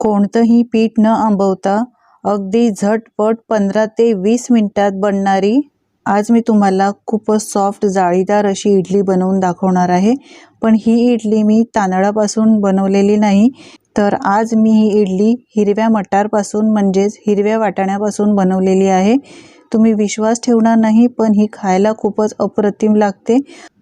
कोणतंही पीठ न आंबवता अगदी झटपट पंधरा ते वीस मिनटात बनणारी आज मी तुम्हाला खूपच सॉफ्ट जाळीदार अशी इडली बनवून दाखवणार आहे. पण ही इडली मी तांदळापासून बनवलेली नाही तर आज मी ही इडली हिरव्या मटारपासून म्हणजेच हिरव्या वाटाण्यापासून बनवलेली आहे. तुम्ही विश्वास ठेवणार नाही पण ही खायला खूपच अप्रतिम लागते.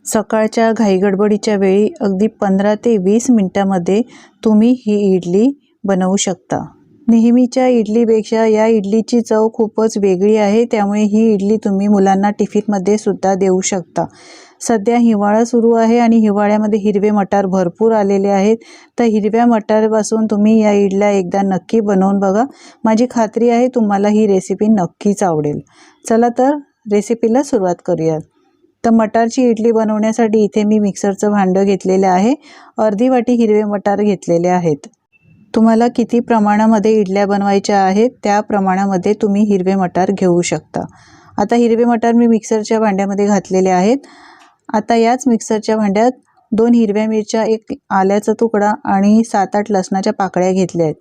सकाळच्या घाईगडबडीच्या वेळी अगदी पंधरा ते वीस मिनटामध्ये तुम्ही ही इडली बनवू शकता. नेहमीच्या इडलीपेक्षा या इडलीची चव खूपच वेगळी आहे त्यामुळे ही इडली तुम्ही मुलांना टिफिनमध्ये सुद्धा देऊ शकता. सध्या हिवाळा सुरू आहे आणि हिवाळ्यामध्ये हिरवे मटार भरपूर आलेले आहेत. तर हिरव्या मटारपासून तुम्ही या इडल्या एकदा नक्की बनवून बघा. माझी खात्री आहे तुम्हाला ही रेसिपी नक्कीच आवडेल. चला तर रेसिपीला सुरुवात करूयात. तर मटारची इडली बनवण्यासाठी इथे मी मिक्सरचं भांडं घेतलेलं आहे. अर्धी वाटी हिरवे मटार घेतलेले आहेत. तुम्हाला किती प्रमाणामध्ये इडल्या बनवायच्या आहेत त्या प्रमाणामध्ये तुम्ही हिरवे मटार घेऊ शकता. आता हिरवे मटार मी मिक्सरच्या भांड्यामध्ये घातलेले आहेत. आता याच मिक्सरच्या भांड्यात दोन हिरव्या मिरच्या एक आल्याचा तुकडा आणि सात आठ लसणाच्या पाकळ्या घेतल्या आहेत.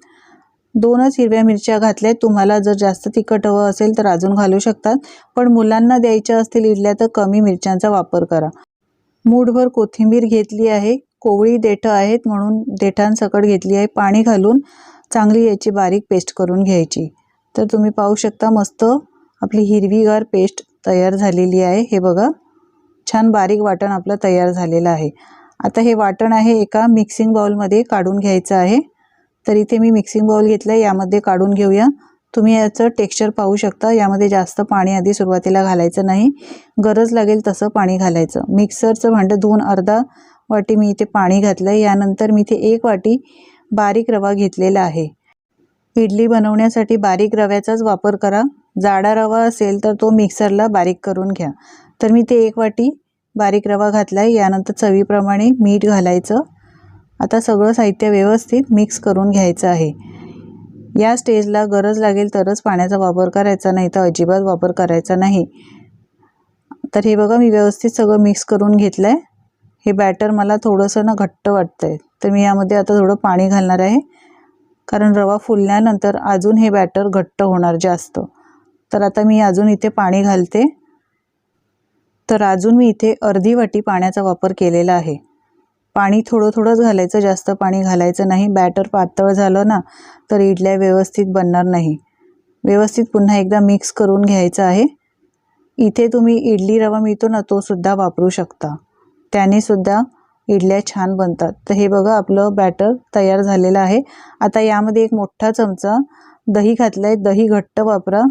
दोनच हिरव्या मिरच्या घातल्या आहेत. तुम्हाला जर जास्त तिखट हवं असेल तर अजून घालू शकतात पण मुलांना द्यायच्या असतील इडल्या तर कमी मिरच्यांचा वापर करा. मूठभर कोथिंबीर घेतली आहे. कोवळी देठं आहेत म्हणून देठांसकट घेतली आहे. पाणी घालून चांगली याची बारीक पेस्ट करून घ्यायची. तर तुम्ही पाहू शकता मस्त आपली हिरवीगार पेस्ट तयार झालेली आहे. हे बघा छान बारीक वाटण आपलं तयार झालेलं आहे. आता हे वाटण आहे एका मिक्सिंग बाउलमध्ये काढून घ्यायचं आहे. तर इथे मी मिक्सिंग बाउल घेतलं आहे यामध्ये काढून घेऊया. तुम्ही याचं टेक्स्चर पाहू शकता. यामध्ये जास्त पाणी आधी सुरुवातीला घालायचं नाही. गरज लागेल तसं पाणी घालायचं. मिक्सरचं भांडं धुवून अर्धा वाटी मी इथे पाणी घातलं आहे यानंतर मी इथे एक वाटी बारीक रवा घेतलेला आहे. इडली बनवण्यासाठी बारीक रव्याचाच वापर करा. जाडा रवा असेल तर तो मिक्सरला बारीक करून घ्या. तर मी ते एक वाटी बारीक रवा घातला आहे यानंतर चवीप्रमाणे मीठ घालायचं. आता सगळं साहित्य व्यवस्थित मिक्स करून घ्यायचं आहे. या स्टेजला गरज लागेल तरच पाण्याचा वापर करायचा नाही तर अजिबात वापर करायचा नाही. तर हे बघा मी व्यवस्थित सगळं मिक्स करून घेतलं आहे हे बॅटर मला थोडंसं ना घट्ट वाटतं आहे तर मी यामध्ये आता थोडं पाणी घालणार आहे. कारण रवा फुलल्यानंतर अजून हे बॅटर घट्ट होणार जास्त. तर आता मी अजून इथे पाणी घालते. तर अजून मी इथे अर्धी वाटी पाण्याचा वापर केलेला आहे. पाणी थोडं थोडंच घालायचं जास्त पाणी घालायचं नाही. बॅटर पातळ झालं ना तर इडल्या व्यवस्थित बनणार नाही. व्यवस्थित पुन्हा एकदा मिक्स करून घ्यायचं आहे. इथे तुम्ही इडली रवा मिळतो ना तोसुद्धा वापरू शकता. त्याने सुद्धा इडल्या छान बनतात. तर हे बघा आपलं बॅटर तयार झालेलं आहे. आता यामध्ये एक मोठा चमचा दही घातलं आहे दही घट्ट वापरा.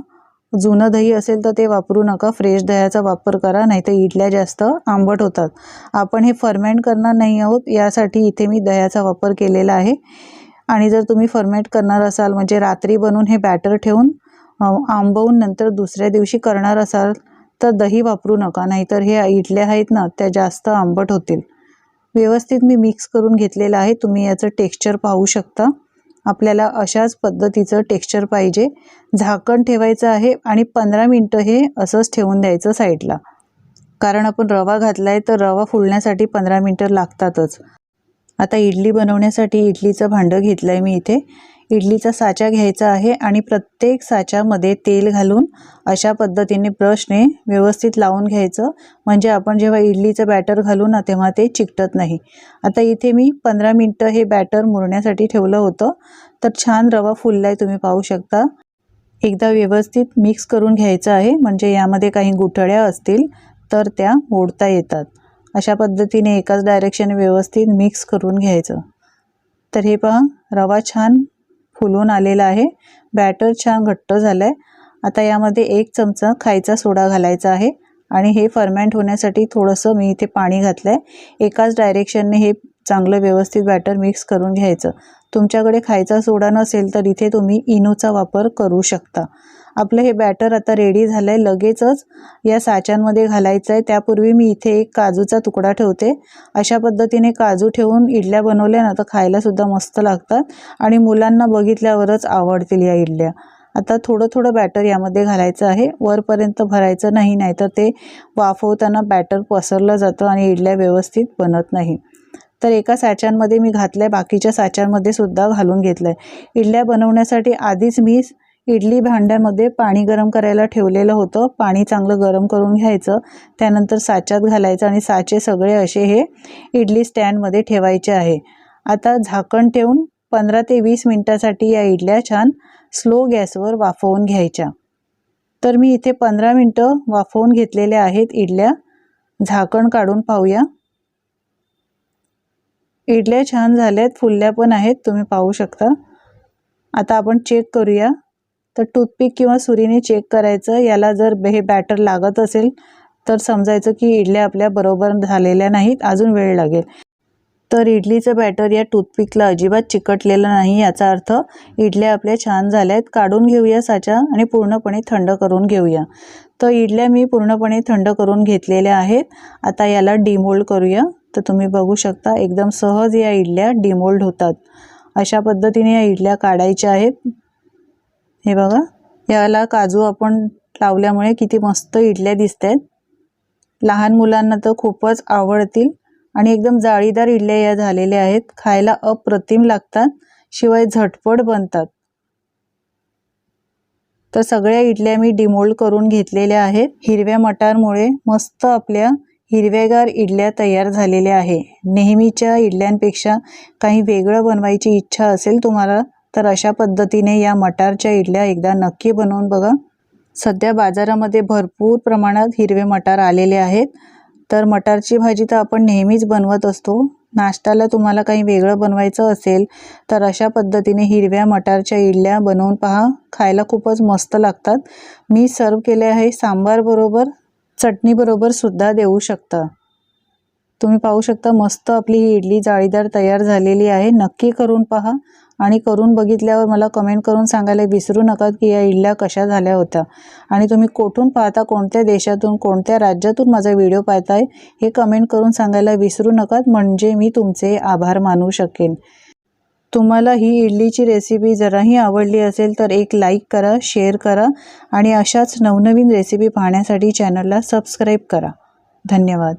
जुनं दही असेल तर ते वापरू नका. फ्रेश दह्याचा वापर करा नाहीतर इडल्या जास्त आंबट होतात. आपण हे फर्मेंट करणार नाही आहोत. यासाठी इथे मी दह्याचा वापर केलेला आहे. आणि जर तुम्ही फर्मेंट करणार असाल म्हणजे रात्री बनवून हे बॅटर ठेवून आंबवून नंतर दुसऱ्या दिवशी करणार असाल तर दही वापरू नका नाहीतर हे इडल्या आहेत ना त्या जास्त आंबट होतील. व्यवस्थित मी मिक्स करून घेतलेलं आहे. तुम्ही याचं टेक्स्चर पाहू शकता. आपल्याला अशाच पद्धतीचं टेक्स्चर पाहिजे. झाकण ठेवायचं आहे आणि पंधरा मिनटं हे असंच ठेवून द्यायचं साईडला कारण आपण रवा घातला आहे तर रवा फुलण्यासाठी पंधरा मिनटं लागतातच. आता इडली बनवण्यासाठी इडलीचं भांडं घेतलं आहे मी इथे. इडलीचा साचा घ्यायचा आहे आणि प्रत्येक साच्यामध्ये तेल घालून अशा पद्धतीने ब्रशने व्यवस्थित लावून घ्यायचं. म्हणजे आपण जेव्हा इडलीचं बॅटर घालू ना तेव्हा ते चिकटत नाही. आता इथे मी पंधरा मिनटं हे बॅटर मुरण्यासाठी ठेवलं होतं. तर छान रवा फुलला आहे तुम्ही पाहू शकता. एकदा व्यवस्थित मिक्स करून घ्यायचं आहे. म्हणजे यामध्ये काही गुठळ्या असतील तर त्या मोडता येतात. अशा पद्धतीने एकाच डायरेक्शन व्यवस्थित मिक्स करून घ्यायचं. तर हे पहा रवा छान फुलून आलेला आहे. बॅटर छान घट्ट झालं आहे आता यामध्ये एक चमचा खायचा सोडा घालायचा आहे. आणि हे फर्मेंट होण्यासाठी थोडंसं मी इथे पाणी घातलं आहे एकाच डायरेक्शनने हे चांगलं व्यवस्थित बॅटर मिक्स करून घ्यायचं. तुमच्याकडे खायचा सोडा नसेल तर इथे तुम्ही इनोचा वापर करू शकता. आपलं हे बॅटर आता रेडी झालं आहे लगेचच या साच्यांमध्ये घालायचं आहे त्यापूर्वी मी इथे एक काजूचा तुकडा ठेवते. अशा पद्धतीने काजू ठेवून इडल्या बनवल्या ना तर खायलासुद्धा मस्त लागतात. आणि मुलांना बघितल्यावरच आवडतील या इडल्या. आता थोडं थोडं बॅटर यामध्ये घालायचं आहे. वरपर्यंत भरायचं नाही नाहीतर ते वाफवताना बॅटर पसरलं जातं आणि इडल्या व्यवस्थित बनत नाही. तर एका साच्यांमध्ये मी घातलं आहे बाकीच्या साच्यांमध्ये सुद्धा घालून घेतलं आहे इडल्या बनवण्यासाठी आधीच मी इडली भांड्यामध्ये पाणी गरम करायला ठेवलेलं होतं. पाणी चांगलं गरम करून घ्यायचं. त्यानंतर साच्यात घालायचं आणि साचे सगळे असे हे इडली स्टँडमध्ये ठेवायचे आहे. आता झाकण ठेवून पंधरा ते वीस मिनटासाठी या इडल्या छान स्लो गॅसवर वाफवून घ्यायच्या. तर मी इथे पंधरा मिनटं वाफवून घेतलेल्या आहेत इडल्या. झाकण काढून पाहूया. इडल्या छान झाल्यात. फुलल्या पण आहेत. तुम्ही पाहू शकता. आता आपण चेक करूया. तर टूथपिक किंवा सुरीने चेक करायचं. याला जर हे बॅटर लागत असेल तर समजायचं की इडल्या आपल्या बरोबर झालेल्या नाहीत अजून वेळ लागेल. तर इडलीचं बॅटर या टूथपिकला अजिबात चिकटलेलं नाही याचा अर्थ इडल्या आपल्या छान झाल्या आहेत काढून घेऊया साच्या आणि पूर्णपणे थंड करून घेऊया. तर इडल्या मी पूर्णपणे थंड करून घेतलेल्या आहेत. आता याला डिमोल्ड करूया. तर तुम्ही बघू शकता एकदम सहज या इडल्या डिमोल्ड होतात. अशा पद्धतीने या इडल्या काढायच्या आहेत. हे बघा याला काजू आपण लावल्यामुळे किती मस्त इडल्या दिसत आहेत लहान मुलांना तर खूपच आवडतील आणि एकदम जाळीदार इडल्या या झालेल्या आहेत. खायला अप्रतिम लागतात शिवाय झटपट बनतात. तर सगळ्या इडल्या मी डिमोल्ड करून घेतलेल्या आहेत. हिरव्या मटारमुळे मस्त आपल्या हिरव्यागार इडल्या तयार झालेल्या आहे. नेहमीच्या इडल्यांपेक्षा काही वेगळं बनवायची इच्छा असेल तुम्हाला तर अशा पद्धतीने या मटारच्या इडल्या एकदा नक्की बनवून बघा. सध्या बाजारामध्ये भरपूर प्रमाणात हिरवे मटार आलेले आहेत. तर मटारची भाजी तर आपण नेहमीच बनवत असतो. नाश्त्याला तुम्हाला काही वेगळं बनवायचं असेल तर अशा पद्धतीने हिरव्या मटारच्या इडल्या बनवून पहा. खायला खूपच मस्त लागतात. मी सर्व केले आहे सांबारबरोबर चटणीबरोबर सुद्धा देऊ शकता. तुम्ही पाहू शकता मस्त आपली ही इडली जाळीदार तयार झालेली आहे. नक्की करून पहा. आणि करून बघितल्यावर मला कमेंट करून सांगायला विसरू नका की या इडल्या कशा झाल्या होत्या. आणि तुम्ही कुठून पाहता कोणत्या देशातून कोणत्या राज्यातून माझा व्हिडिओ पाहताय हे कमेंट करून सांगायला विसरू नका म्हणजे मी तुमचे आभार मानू शकेन. तुम्हाला ही इडलीची रेसिपी जराही आवडली असेल तर एक लाईक करा शेअर करा आणि अशाच नवनवीन रेसिपी पाहण्यासाठी चॅनलला सबस्क्राईब करा. धन्यवाद.